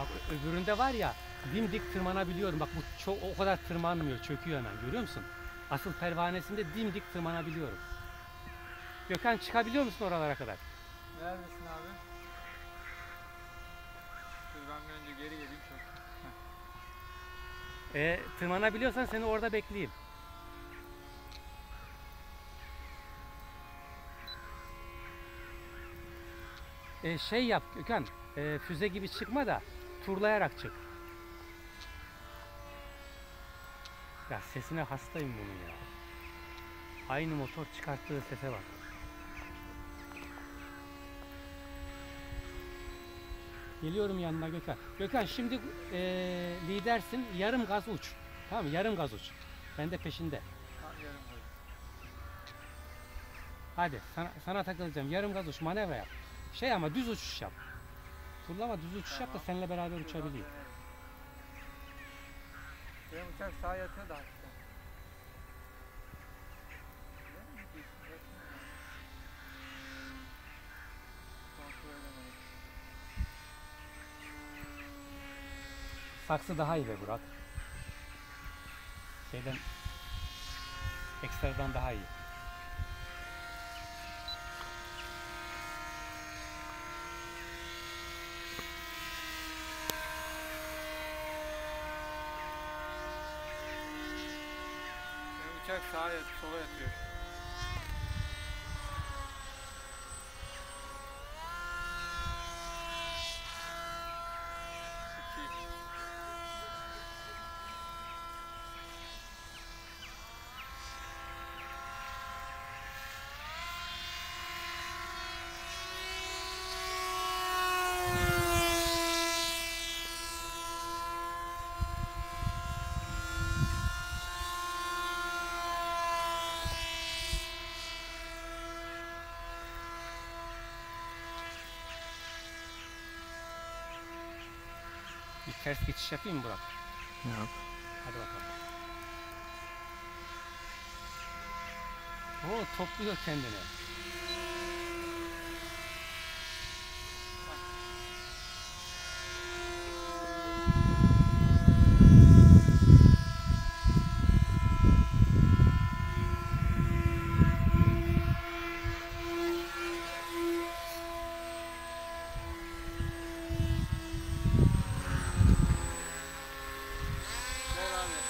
Bak öbüründe var ya dimdik tırmanabiliyorum. Bak bu çok o kadar tırmanmıyor, çöküyor hemen. Görüyor musun? Asıl pervanesinde dimdik tırmanabiliyorum. Gökhan çıkabiliyor musun oralara kadar? Neredesin abi? Dur ben önce geri geleyim çok. E, tırmanabiliyorsan seni orada bekleyeyim. E, şey yap Gökhan, e, füze gibi çıkma da turlayarak çık. Ya sesine hastayım bunun ya. Aynı motor çıkarttığı sese bak. Geliyorum yanına Gökhan. Gökhan şimdi e, lidersin. Yarım gaz uç. Tamam mı? Yarım gaz uç. Ben de peşinde. Hadi sana, sana takılacağım. Yarım gaz uç. Manevra yap. Şey ama düz uçuş yap. Turlama düz uçuş yap da seninle beraber uçabileyim. Benim uçak sağa yatıyor da hafiften. Saksı daha iyi be Burak. Şeyden ekstradan daha iyi. Benim uçak ters geçiş yapayım mı Burak? Yap. Hadi bakalım. Oo topluyor kendini. Ver abi.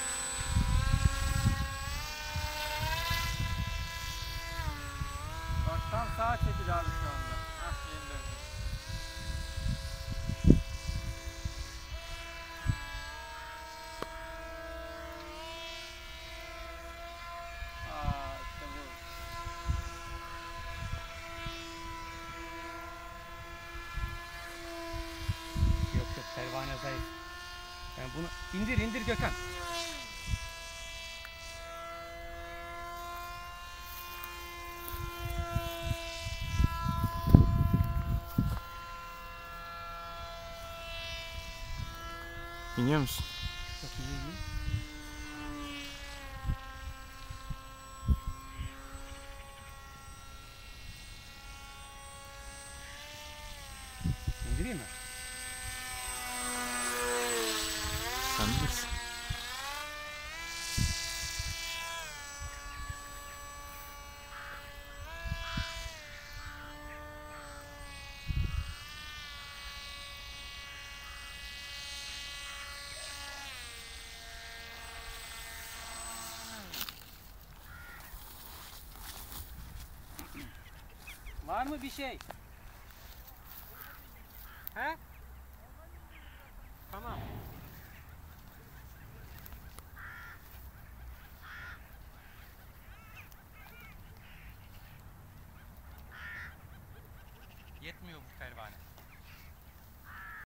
Bak tam sağa çekil abi şu anda. Hah yeni döndü. Aa işte bu. Yok yok pervane zayıf. Yani bunu indir indir Gökhan. İniyor musun? Çok iyi iyi. İndireyim mi? Sen bilirsin. Var mı bir şey? He?